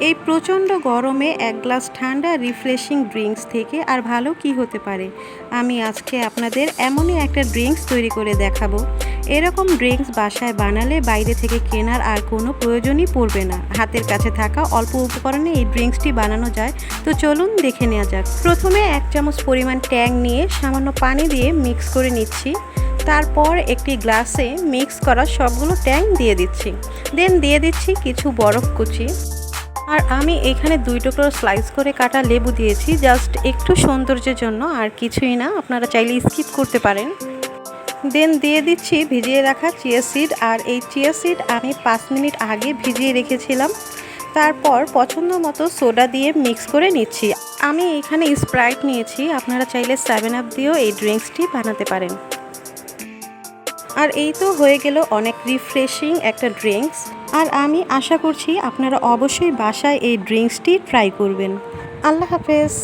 এই প্রচণ্ড গরমে এক গ্লাস ঠান্ডা রিফ্রেশিং ড্রিঙ্কস থেকে আর ভালো কি হতে পারে? আমি আজকে আপনাদের এমনই একটা ড্রিঙ্কস তৈরি করে দেখাবো। এরকম ড্রিঙ্কস বাসায় বানালে বাইরে থেকে কেনার আর কোনো প্রয়োজনই পড়বে না। হাতের কাছে থাকা অল্প উপকরণে এই ড্রিঙ্কসটি বানানো যায়। তো চলুন দেখে নেওয়া যাক। প্রথমে এক চামচ পরিমাণ ট্যাং নিয়ে সামান্য পানি দিয়ে মিক্স করে নিচ্ছি। তারপর একটি গ্লাসে মিক্স করা সবগুলো ট্যাং দিয়ে দিচ্ছি। দেন দিয়ে দিচ্ছি কিছু বরফ কুচি। আর আমি এখানে দুই টুকরো স্লাইস করে কাটা লেবু দিয়েছি জাস্ট একটু সৌন্দর্যের জন্য, আর কিছুই না, আপনারা চাইলে স্কিপ করতে পারেন। দেন দিয়ে দিচ্ছি ভিজিয়ে রাখা চিয়া সিড আর এই চিয়া সিড আমি পাঁচ মিনিট আগে ভিজিয়ে রেখেছিলাম। তারপর পছন্দ মতো সোডা দিয়ে মিক্স করে নিচ্ছি। আমি এখানে স্প্রাইট নিয়েছি, আপনারা চাইলে সেভেন আপ দিয়েও এই ড্রিঙ্কসটি বানাতে পারেন। আর এই তো হয়ে গেল অনেক রিফ্রেশিং একটা ড্রিঙ্কস আর আমি আশা করছি আপনারা অবশ্যই বাসায় এই ড্রিঙ্কসটি ট্রাই করবেন। আল্লাহ হাফেজ।